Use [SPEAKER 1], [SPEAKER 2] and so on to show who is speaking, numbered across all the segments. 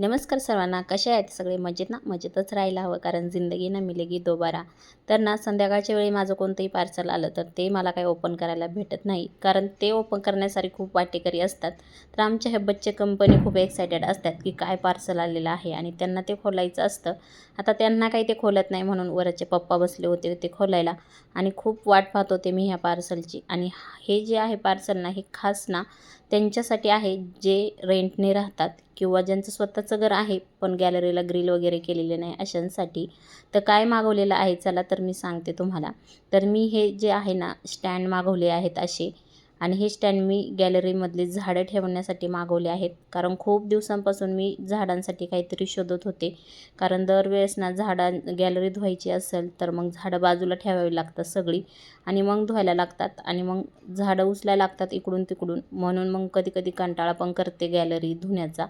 [SPEAKER 1] नमस्कार सर्वांना कसे आहेत सगळे? मजेत ना? मजेतच राहायला हवं कारण जिंदगी ना मिलेगी दोबारा. तर ना संध्याकाळच्या वेळी माझं कोणतंही पार्सल आलं तर ते मला काही ओपन करायला भेटत नाही कारण ते ओपन करण्यासाठी खूप वाटेकरी असतात. तर आमच्या हे बच्चे कंपनी खूप एक्सायटेड असतात की काय पार्सल आलेलं आहे आणि त्यांना ते खोलायचं असतं. आता त्यांना काही ते खोलत नाही म्हणून वरचे पप्पा बसले होते ते खोलायला आणि खूप वाट पाहत होते मी ह्या पार्सलची. आणि हे जे आहे पार्सल ना हे खास ना त्यांच्यासाठी आहे जे रेंटने राहतात किंवा ज्यांचं स्वतःचं घर आहे पण गॅलरीला ग्रिल वगैरे केलेले नाही अशांसाठी तर काय मागवलेलं आहे? चला तर मी सांगते तुम्हाला. तर मी हे जे आहे ना स्टँड मागवले आहेत असे. आणि हे स्टँड मी गॅलरीमधले झाडं ठेवण्यासाठी मागवले आहेत. कारण खूप दिवसांपासून मी झाडांसाठी काहीतरी शोधत होते. कारण दरवेळेस ना झाडां गॅलरी धुवायची असेल तर मग झाडं बाजूला ठेवावी लागतात सगळी. आणि मग धुवायला लागतात आणि मग झाडं उचलायला लागतात इकडून तिकडून. म्हणून मग कधी कधी कंटाळा पण करते गॅलरी धुण्याचा.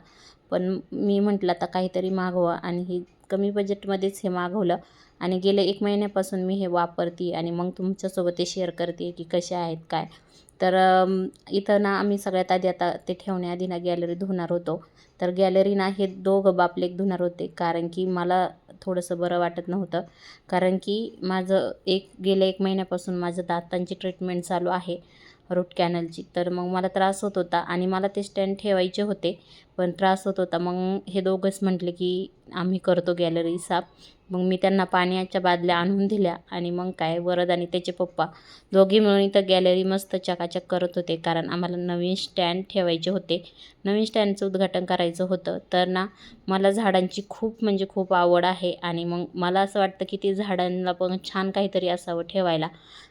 [SPEAKER 1] पण मी म्हटलं आता काहीतरी मागवा आणि ही कमी बजेटमध्येच हे मागवलं. आणि गेले एक महिन्यापासून मी हे वापरते आणि मग तुमच्यासोबत ते शेअर करते की कसे आहेत काय. तर इथं ना आम्ही सगळ्यात आधी आता ते ठेवण्याआधी ना गॅलरी धुणार होतो. तर गॅलरी ना हे दोघं बापलेक धुणार होते. कारण की मला थोडंसं बरं वाटत नव्हतं. कारण की माझं एक गेल्या एक महिन्यापासून माझं दातांची ट्रीटमेंट चालू आहे. रूट कॅनलची तर मग मला त्रास होत होता आणि मला ते स्टँड ठेवायचे होते. पण त्रास होत होता. मग हे दोघंच म्हटले की आम्ही करतो गॅलरी साफ. मग मी त्यांना पाण्याच्या बादल्या आणून दिल्या आणि मग काय वरद आणि त्याचे पप्पा दोघे मिळून इथं गॅलरी मस्त चकाचक करत होते. कारण आम्हाला नवीन स्टँड ठेवायचे होते. नवीन स्टँडचं उद्घाटन करायचं होतं. तर ना मला झाडांची खूप म्हणजे खूप आवड आहे आणि मग मला असं वाटतं की ते झाडांना पण छान काहीतरी असावं ठेवायला.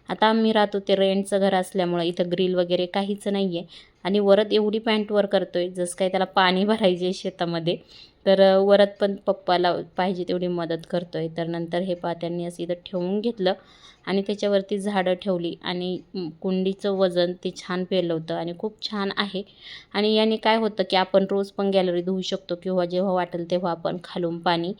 [SPEAKER 1] आता आम्ही राहतो ते रेंटचं घर असल्यामुळं इथं ग्रिल वगैरे काहीच नाही आहे आणि वरत एवढी पॅन्ट वर करतो आहे जसं काय त्याला पाणी भरायचे शेतामध्ये. तर वरत पण पप्पाला पाहिजे तेवढी मदत करतो आहे तर नंतर हे पा त्यांनी असं इथं ठेवून घेतलं आणि त्याच्यावरती झाडं ठेवली आणि कुंडीचं वजन ते छान पेलवतं आणि खूप छान आहे. आणि याने काय होतं की आपण रोज पण गॅलरी धुवू शकतो किंवा जेव्हा वाटेल तेव्हा आपण खालून पाणी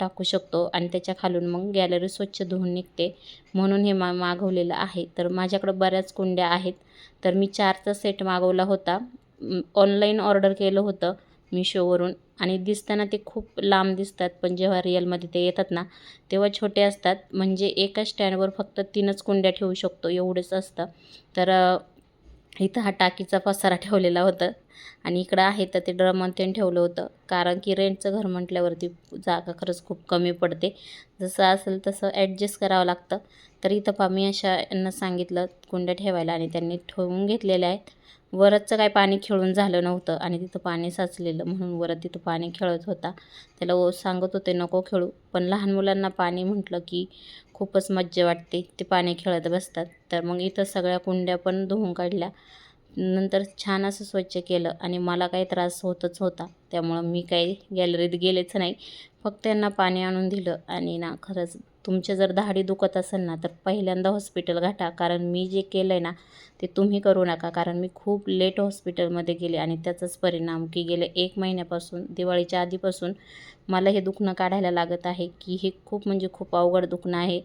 [SPEAKER 1] टाकू शकतो आणि त्याच्या खालून मग गॅलरी स्वच्छ धुवून निघते. म्हणून हे मा मागवलेलं आहे. तर माझ्याकडं बऱ्याच कुंड्या आहेत. तर मी चारचा सेट मागवला होता. ऑनलाईन ऑर्डर केलं होतं. मिशोवरून आणि दिसताना ते खूप लांब दिसतात पण जेव्हा रिअलमध्ये ते येतात ना तेव्हा छोटे असतात. म्हणजे एका स्टँडवर फक्त तीनच कुंड्या ठेवू शकतो एवढंच असतं. तर इथं हा टाकीचा पसारा ठेवलेला होता. आणि इकडं आहे तर ते ड्रम ते ठेवलं होतं. कारण की रेंटचं घर म्हटल्यावरती जागा खरंच खूप कमी पडते. जसं असेल तसं ॲडजस्ट करावं लागतं. तर इथं पा मी अशा यांना सांगितलं कुंड्या ठेवायला. आणि त्यांनी ठेवून घेतलेल्या आहेत. वरदचं काय पाणी खेळून झालं नव्हतं आणि तिथं पाणी साचलेलं म्हणून वरत तिथं पाणी खेळत होता. त्याला ओ सांगत होते नको खेळू. पण लहान मुलांना पाणी म्हटलं की खूपच मज्जा वाटते. ते पाणी खेळत बसतात. तर मग इथं सगळ्या कुंड्या पण धुवून काढल्या. नंतर छान असं स्वच्छ केलं आणि मला काही त्रास होतच होता. त्यामुळं मी काही गॅलरीत गेलेच नाही. फक्त त्यांना पाणी आणून दिलं आणि ना खरंच तुमचे जर धाडी दुखत असेल ना तर पहिल्यांदा हॉस्पिटल गाठा कारण मी जे केलं आहे ना ते तुम्ही करू नका. कारण मी खूप लेट हॉस्पिटलमध्ये गेले आणि त्याचाच परिणाम की गेले एक महिन्यापासून दिवाळीच्या आधीपासून मला हे दुखणं काढायला लागत आहे की हे खूप म्हणजे खूप अवघड दुखणं आहे.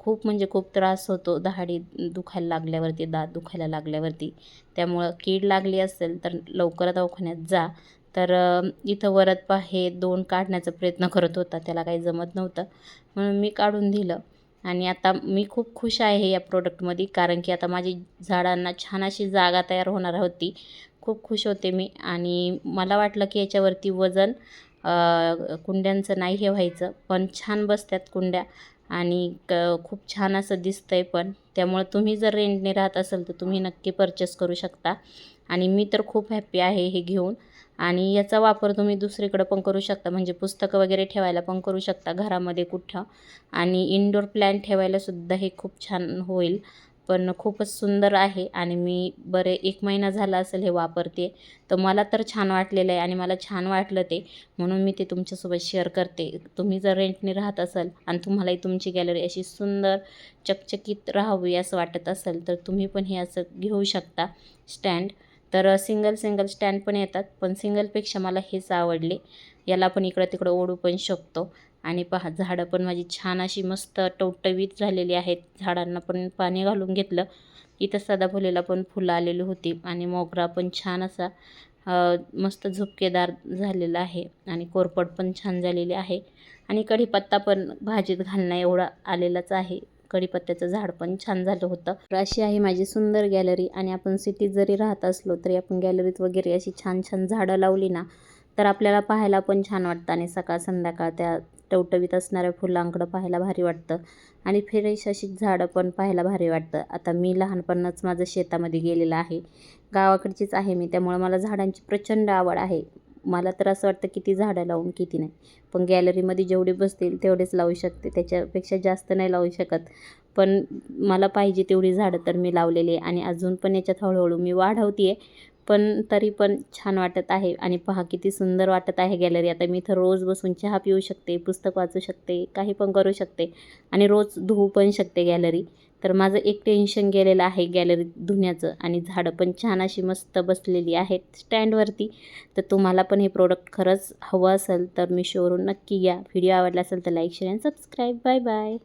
[SPEAKER 1] खूप म्हणजे खूप त्रास होतो दहाडी दुखायला लागल्यावरती दात दुखायला लागल्यावरती. त्यामुळं कीड लागली असेल तर लवकर दवाखान्यात जा. तर इथं वरतपा हे दोन काढण्याचा प्रयत्न करत होता. त्याला काही जमत नव्हतं. म्हणून मी काढून दिलं. आणि आता मी खूप खुश आहे या प्रोडक्टमध्ये कारण की आता माझी झाडांना छान अशी जागा तयार होणार होती. खूप खुश होते मी. आणि मला वाटलं की याच्यावरती वजन कुंड्यांचं नाही हे व्हायचं पण छान बसतात कुंड्या. आणि क खूप छान असं दिसतं आहे पण. त्यामुळं तुम्ही जर रेंटने राहत असाल तर तुम्ही नक्की परचेस करू शकता. आणि मी तर खूप हॅप्पी आहे हे घेऊन. आणि याचा वापर तुम्ही दुसरीकडं पण करू शकता. म्हणजे पुस्तकं वगैरे ठेवायला पण करू शकता घरामध्ये कुठं. आणि इनडोअर प्लॅन ठेवायलासुद्धा हे खूप छान होईल. पण खूपच सुंदर आहे आणि मी बरे एक महिना झाला असेल हे वापरते. तर मला तर छान वाटलेलं आहे आणि मला छान वाटलं ते. म्हणून मी ते तुमच्यासोबत शेअर करते. तुम्ही जर रेंटने राहत असाल आणि तुम्हालाही तुमची गॅलरी अशी सुंदर चकचकीत राहावी असं वाटत असेल तर तुम्ही पण हे असं घेऊ शकता. स्टँड तर सिंगल सिंगल स्टँड पण येतात पण सिंगलपेक्षा मला हेच आवडले. याला पण इकडं तिकडं ओढू पण शकतो. आणि पहा झाडं पण माझी छान अशी मस्त टवटवीत झालेली आहेत. झाडांना पण पाणी घालून घेतलं. इथं सदाफुलीला पण फुलं आलेली होती आणि मोगरा पण छान असा मस्त झुपकेदार झालेला आहे आणि कोरपड पण छान झालेली आहे. आणि कढीपत्ता पण भाजीत घालणं एवढा आलेलाच आहे. कढीपत्त्याचं झाड पण छान झालं होतं. तर अशी आहे माझी सुंदर गॅलरी आणि आपण सिटीत जरी राहत असलो तरी आपण गॅलरीत वगैरे अशी छान छान झाडं लावली ना तर आपल्याला पाहायला पण छान वाटतं आणि सकाळ संध्याकाळ त्या टवटवीत असणाऱ्या फुलांकडं पाहायला भारी वाटतं आणि फ्रेश अशी झाडं पण पाहायला भारी वाटतं. आता मी लहानपणाच माझं शेतामध्ये गेलेलं आहे. गावाकडचीच आहे मी त्यामुळं मला झाडांची प्रचंड आवड आहे. मला तर असं वाटतं किती झाडं लावून किती नाही. पण गॅलरीमध्ये जेवढे बसतील तेवढेच लावू शकते. त्याच्यापेक्षा जास्त नाही लावू शकत. पण मला पाहिजे तेवढी झाडं तर मी लावलेली आहे. आणि अजून पण याच्यात हळूहळू मी वाढवते आहे पण तरी पण छान वाटत आहे. आणि पहा किती सुंदर वाटत आहे गॅलरी. आता मी इथं रोज बसून चहा पिऊ शकते पुस्तक वाचू शकते काही पण करू शकते. आणि रोज धुवू पण शकते गॅलरी. तर माझं एक टेन्शन गेलेलं आहे गॅलरी धुण्याचं आणि झाडं पण छान अशी मस्त बसलेली आहेत स्टँडवरती. तर तुम्हाला पण हे प्रोडक्ट खरंच हवं असेल तर मी शोवरून नक्की या. व्हिडिओ आवडला असेल तर like share and subscribe bye bye